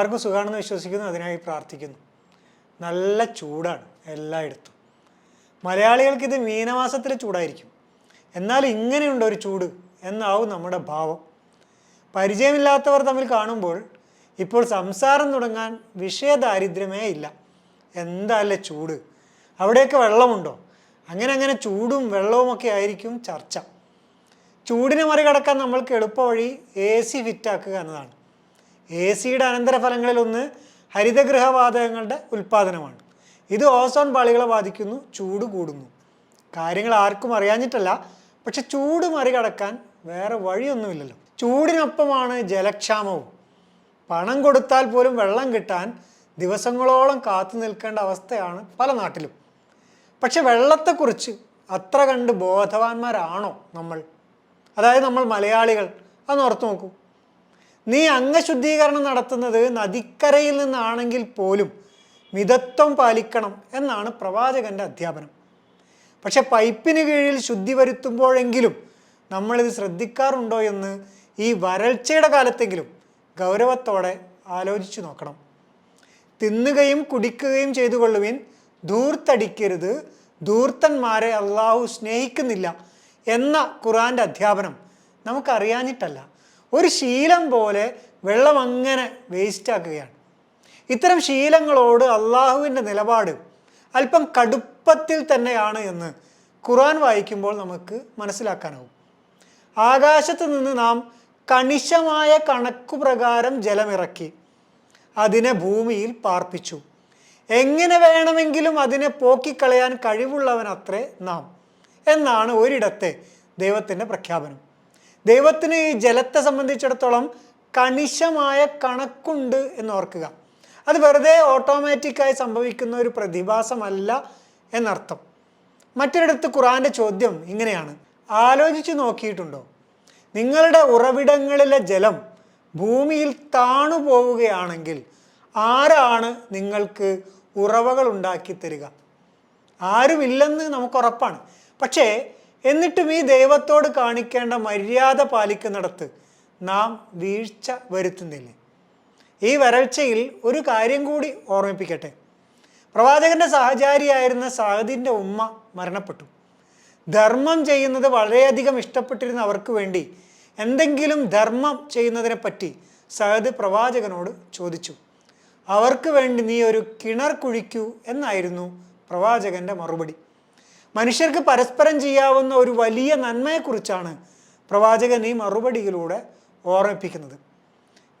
എല്ലാവർക്കും സുഖമാണെന്ന് വിശ്വസിക്കുന്നു അതിനായി പ്രാർത്ഥിക്കുന്നു. നല്ല ചൂടാണ് എല്ലായിടത്തും. മലയാളികൾക്ക് ഇത് മീനമാസത്തിലെ ചൂടായിരിക്കും. എന്നാൽ ഇങ്ങനെയുണ്ട് ഒരു ചൂട് എന്നാവും നമ്മുടെ ഭാവം. പരിചയമില്ലാത്തവർ തമ്മിൽ കാണുമ്പോൾ ഇപ്പോൾ സംസാരം തുടങ്ങാൻ വിഷയദാരിദ്ര്യമേ ഇല്ല. എന്താല്ലേ ചൂട്? അവിടെയൊക്കെ വെള്ളമുണ്ടോ? അങ്ങനെ അങ്ങനെ ചൂടും വെള്ളവുമൊക്കെ ആയിരിക്കും ചർച്ച. ചൂടിനെ മറികടക്കാൻ നമ്മൾക്ക് എളുപ്പവഴി എ സി ഫിറ്റാക്കുക എന്നതാണ്. എ സിയുടെ അനന്തരഫലങ്ങളിലൊന്ന് ഹരിതഗൃഹവാതകങ്ങളുടെ ഉൽപ്പാദനമാണ്. ഇത് ഓസോൺ പാളികളെ ബാധിക്കുന്നു ചൂട് കൂടുന്നു. കാര്യങ്ങൾ ആർക്കും അറിയാഞ്ഞിട്ടല്ല പക്ഷെ ചൂട് മറികടക്കാൻ വേറെ വഴിയൊന്നുമില്ലല്ലോ. ചൂടിനൊപ്പമാണ് ജലക്ഷാമവും. പണം കൊടുത്താൽ പോലും വെള്ളം കിട്ടാൻ ദിവസങ്ങളോളം കാത്തു നിൽക്കേണ്ട അവസ്ഥയാണ് പല നാട്ടിലും. പക്ഷെ വെള്ളത്തെക്കുറിച്ച് അത്ര കണ്ട് ബോധവാന്മാരാണോ നമ്മൾ? അതായത് നമ്മൾ മലയാളികൾ അതൊന്ന് ഓർത്തു നോക്കൂ. നീ അംഗശുദ്ധീകരണം നടത്തുന്നത് നദിക്കരയിൽ നിന്നാണെങ്കിൽ പോലും മിതത്വം പാലിക്കണം എന്നാണ് പ്രവാചകന്റെ അധ്യാപനം. പക്ഷെ പൈപ്പിന് കീഴിൽ ശുദ്ധി വരുത്തുമ്പോഴെങ്കിലും നമ്മളിത് ശ്രദ്ധിക്കാറുണ്ടോ എന്ന് ഈ വരൾച്ചയുടെ കാലത്തെങ്കിലും ഗൗരവത്തോടെ ആലോചിച്ചു നോക്കണം. തിന്നുകയും കുടിക്കുകയും ചെയ്തു കൊള്ളുവിൻ ധൂർത്തടിക്കരുത്. ധൂർത്തന്മാരെ അള്ളാഹു സ്നേഹിക്കുന്നില്ല എന്ന ഖുറാന്റെ അധ്യാപനം നമുക്കറിയാഞ്ഞിട്ടല്ല. ഒരു ശീലം പോലെ വെള്ളം അങ്ങനെ വേസ്റ്റാക്കുകയാണ് ഇത്തരം ശീലങ്ങളോട് അള്ളാഹുവിന്റെ നിലപാട് അല്പം കടുപ്പത്തിൽ തന്നെയാണ് എന്ന് ഖുറാൻ വായിക്കുമ്പോൾ നമുക്ക് മനസ്സിലാക്കാനാവും. ആകാശത്ത് നിന്ന് നാം കണിശമായ കണക്കു പ്രകാരം ജലമിറക്കി അതിനെ ഭൂമിയിൽ പാർപ്പിച്ചു. എങ്ങനെ വേണമെങ്കിലും അതിനെ പോക്കിക്കളയാൻ കഴിവുള്ളവനത്രേ നാം. എന്നാണ് ഒരിടത്തെ ദൈവത്തിന്റെ പ്രഖ്യാപനം. ദൈവത്തിന് ഈ ജലത്തെ സംബന്ധിച്ചിടത്തോളം കണിശമായ കണക്കുണ്ട് എന്ന് ഓർക്കുക. അത് വെറുതെ ഓട്ടോമാറ്റിക്കായി സംഭവിക്കുന്ന ഒരു പ്രതിഭാസമല്ല എന്നർത്ഥം. മറ്റൊരിടത്ത് ഖുറാന്റെ ചോദ്യം ഇങ്ങനെയാണ്. ആലോചിച്ച് നോക്കിയിട്ടുണ്ടോ? നിങ്ങളുടെ ഉറവിടങ്ങളിലെ ജലം ഭൂമിയിൽ താണു പോവുകയാണെങ്കിൽ ആരാണ് നിങ്ങൾക്ക് ഉറവകൾ ഉണ്ടാക്കി തരിക? ആരുമില്ലെന്ന് നമുക്ക് ഉറപ്പാണ്. പക്ഷേ എന്നിട്ടും ഈ ദൈവത്തോട് കാണിക്കേണ്ട മര്യാദ പാലിക്കുന്നിടത്ത് നാം വീഴ്ച വരുത്തുന്നില്ലേ? ഈ വരൾച്ചയിൽ ഒരു കാര്യം കൂടി ഓർമ്മിപ്പിക്കട്ടെ. പ്രവാചകന്റെ സഹചാരിയായിരുന്ന സഹദിന്റെ ഉമ്മ മരണപ്പെട്ടു. ധർമ്മം ചെയ്യുന്നത് വളരെയധികം ഇഷ്ടപ്പെട്ടിരുന്ന അവർക്ക് വേണ്ടി എന്തെങ്കിലും ധർമ്മം ചെയ്യുന്നതിനെ പറ്റി സഹദ് പ്രവാചകനോട് ചോദിച്ചു. അവർക്ക് വേണ്ടി നീ ഒരു കിണർ കുഴിക്കൂ എന്നായിരുന്നു പ്രവാചകന്റെ മറുപടി. മനുഷ്യർക്ക് പരസ്പരം ചെയ്യാവുന്ന ഒരു വലിയ നന്മയെക്കുറിച്ചാണ് പ്രവാചകൻ ഈ മറുപടിയിലൂടെ ഓർമ്മിപ്പിക്കുന്നത്.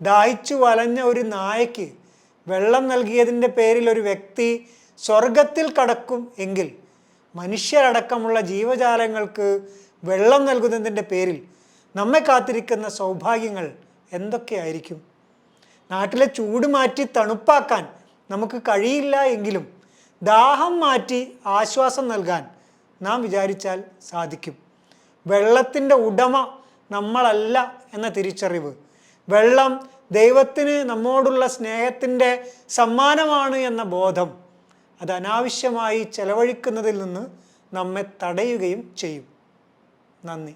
ദാഹിച്ചു വലഞ്ഞ ഒരു നായയ്ക്ക് വെള്ളം നൽകിയതിന്റെ പേരിൽ ഒരു വ്യക്തി സ്വർഗത്തിൽ കടക്കും എങ്കിൽ മനുഷ്യരടക്കമുള്ള ജീവജാലങ്ങൾക്ക് വെള്ളം നൽകുന്നതിന്റെ പേരിൽ നമ്മെ കാത്തിരിക്കുന്ന സൗഭാഗ്യങ്ങൾ എന്തൊക്കെയായിരിക്കും? നാട്ടിലെ ചൂട് മാറ്റി തണുപ്പാക്കാൻ നമുക്ക് കഴിയില്ല എങ്കിലും ദാഹം മാറ്റി ആശ്വാസം നൽകാൻ നാം വിചാരിച്ചാൽ സാധിക്കും. വെള്ളത്തിന്റെ ഉടമ നമ്മളല്ല എന്ന തിരിച്ചറിവ്. വെള്ളം ദൈവത്തിന് നമ്മോടുള്ള സ്നേഹത്തിന്റെ സമ്മാനമാണ് എന്ന ബോധം അത് അനാവശ്യമായി ചെലവഴിക്കുന്നതിൽ നിന്ന് നമ്മെ തടയുകയും ചെയ്യും. നന്ദി.